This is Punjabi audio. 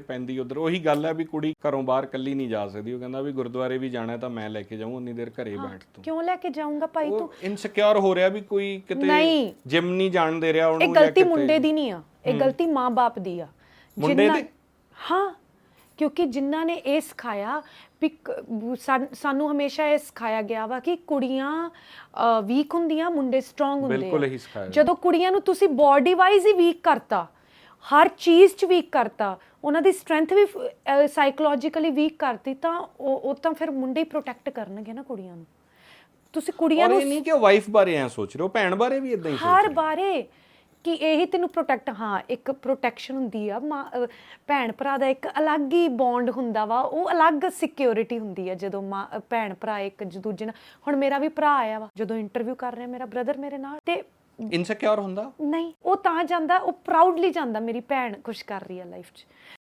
ਪੈਂਦੀ ਉਧਰ। ਉਹੀ ਗੱਲ ਹੈ ਵੀ ਕੁੜੀ ਘਰੋਂ ਬਾਹਰ ਕੱਲੀ ਨਹੀਂ ਜਾ ਸਕਦੀ। ਉਹ ਕਹਿੰਦਾ ਵੀ ਗੁਰਦੁਆਰੇ ਵੀ ਜਾਣਾ ਤਾਂ ਮੈਂ ਲੈ ਕੇ ਜਾਊਂ ਉਨੀ ਦੇਰ ਘਰੇ ਬੈਠ ਤੂੰ। ਕਿਉਂ ਲੈ ਕੇ ਜਾਊਂਗਾ ਭਾਈ ਤੂੰ? ਇਨਸਿਕਿਉਰ ਹੋ ਰਿਹਾ ਵੀ ਕੋਈ ਕਿਤੇ ਨਹੀਂ। ਜਿਮ ਨਹੀਂ ਜਾਣ ਦੇ ਰਿਹਾ ਇਹ ਉਹਨੂੰ ਜਾਂ ਗਲਤੀ ਕਿਤੇ- ਮੁੰਡੇ ਦੀ ਨਹੀਂ ਆ। ਇਹ ਗਲਤੀ ਮਾਂ-ਬਾਪ ਦੀ ਆ। ਮੁੰਡੇ ਜਿਨ੍ਹਾਂ- ਦੀ? ਹਾਂ। ਕਿਉਂਕਿ ਜਿਨ੍ਹਾਂ ਨੇ ਇਹ ਸਿਖਾਇਆ ਵੀ ਕ- ਸਾਨ- ਸਾਨੂੰ ਹਮੇਸ਼ਾ ਇਹ ਸਿਖਾਇਆ ਗਿਆ ਵਾ ਕਿ ਕੁੜੀਆਂ ਵੀਕ ਹੁੰਦੀਆਂ ਮੁੰਡੇ ਸਟਰੋਂਗ ਹੁੰਦੇ ਬਿਲਕੁਲ ਆ। ਇਹੀ ਸਿਖਾਇਆ ਜਦੋਂ ਕੁੜੀਆਂ ਨੂੰ ਤੁਸੀਂ ਬਾਡੀ ਵਾਈਜ਼ ਹੀ ਵੀਕ ਕਰਤਾ ਹਰ ਚੀਜ਼ 'ਚ ਵੀਕ ਕਰਤਾ। ਉਹਨਾਂ ਦੀ ਸਟਰੈਂਥ ਵੀ ਸਾਈਕੋਲੋਜੀਕਲੀ ਵੀਕ ਕਰਤੀ ਤਾਂ ਉਹ ਉਹ ਤਾਂ ਫਿਰ ਮੁੰਡੇ ਹੀ ਪ੍ਰੋਟੈਕਟ ਕਰਨਗੇ ਨਾ ਕੁੜੀਆਂ ਨੂੰ। ਤੁਸੀਂ ਕੁੜੀਆਂ ਨੂੰ ਨਹੀਂ ਕਿ ਉਹ ਵਾਈਫ ਬਾਰੇ ਐ ਸੋਚ ਰਹੇ ਹੋ ਭੈਣ ਬਾਰੇ ਵੀ ਇਦਾਂ ਹੀ ਸੋਚ ਹਰ ਬਾਰੇ ਕਿ ਇਹੀ ਤੈਨੂੰ ਪ੍ਰੋਟੈਕਟ ਹਾਂ ਇੱਕ ਪ੍ਰੋਟੈਕਸ਼ਨ ਹੁੰਦੀ ਆ। ਭੈਣ ਭਰਾ ਦਾ ਇੱਕ ਅਲੱਗ ਹੀ ਬੌਂਡ ਹੁੰਦਾ ਵਾ ਉਹ ਅਲੱਗ ਸਿਕਿਉਰਿਟੀ ਹੁੰਦੀ ਆ ਜਦੋਂ ਭੈਣ ਭਰਾ ਇੱਕ ਦੂਜੇ ਨਾਲ। ਹੁਣ ਮੇਰਾ ਵੀ ਭਰਾ ਆਇਆ ਵਾ ਜਦੋਂ ਇੰਟਰਵਿਊ ਕਰ ਰਿਹਾ ਮੇਰਾ ਬ੍ਰਦਰ ਮੇਰੇ ਨਾਲ ਤੇ ਇਨਸਿਕਿਉਰ ਹੁੰਦਾ? ਨਹੀਂ, ਉਹ ਤਾਂ ਜਾਂਦਾ, ਉਹ ਪ੍ਰਾਊਡਲੀ ਜਾਂਦਾ ਮੇਰੀ ਭੈਣ ਕੁਝ ਕਰ ਰਹੀ ਹੈ ਲਾਈਫ 'ਚ।